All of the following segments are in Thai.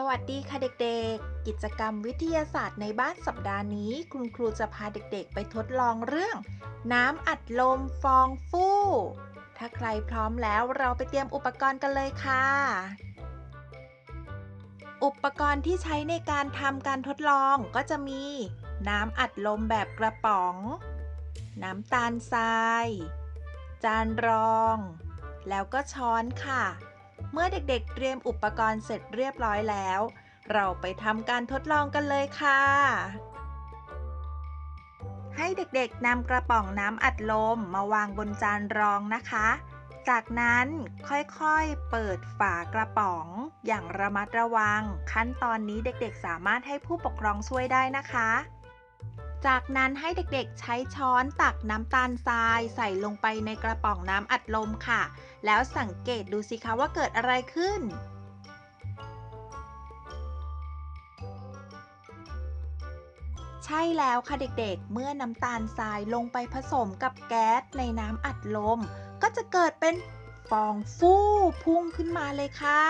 สวัสดีค่ะเด็กๆ กิจกรรมวิทยาศาสตร์ในบ้านสัปดาห์นี้ คุณครูจะพาเด็กๆ ไปทดลองเรื่อง น้ำอัดลมฟองฟู่ ถ้าใครพร้อมแล้วเราไปเตรียมอุปกรณ์กันเลยค่ะ อุปกรณ์ที่ใช้ในการทำการทดลองก็จะมี น้ำอัดลมแบบกระป๋อง น้ำตาลทราย จานรอง แล้วก็ช้อนค่ะ เมื่อเด็กๆ เตรียมอุปกรณ์เสร็จเรียบร้อยแล้ว เราไปทำการทดลองกันเลยค่ะ ให้เด็กๆนำกระป๋องน้ำอัดลมมาวางบนจานรองนะคะ จากนั้นค่อยๆ เปิดฝากระป๋องอย่างระมัดระวัง ขั้นตอนนี้เด็กๆสามารถให้ผู้ปกครองช่วยได้นะคะ จากนั้นให้เด็กๆใช้ช้อนตักน้ำตาลทรายใส่ลงไปในกระป๋องน้ำอัดลมค่ะ แล้วสังเกตดูสิคะว่าเกิดอะไรขึ้นใช่แล้วค่ะเด็กๆ เมื่อน้ำตาลทรายลงไปผสมกับแก๊สในน้ำอัดลม ก็จะเกิดเป็นฟองฟู่พุ่งขึ้นมาเลยค่ะ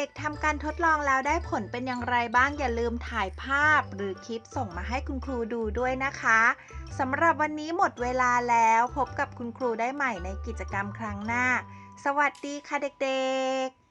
ด็กๆทำการทดลองแล้วได้ผลเป็นอย่างไรบ้างอย่าลืมถ่ายภาพหรือคลิปส่งมาให้คุณครูดูด้วยนะคะสำหรับวันนี้หมดเวลาแล้วพบกับคุณครูได้ใหม่ในกิจกรรมครั้งหน้า สวัสดีค่ะเด็กๆ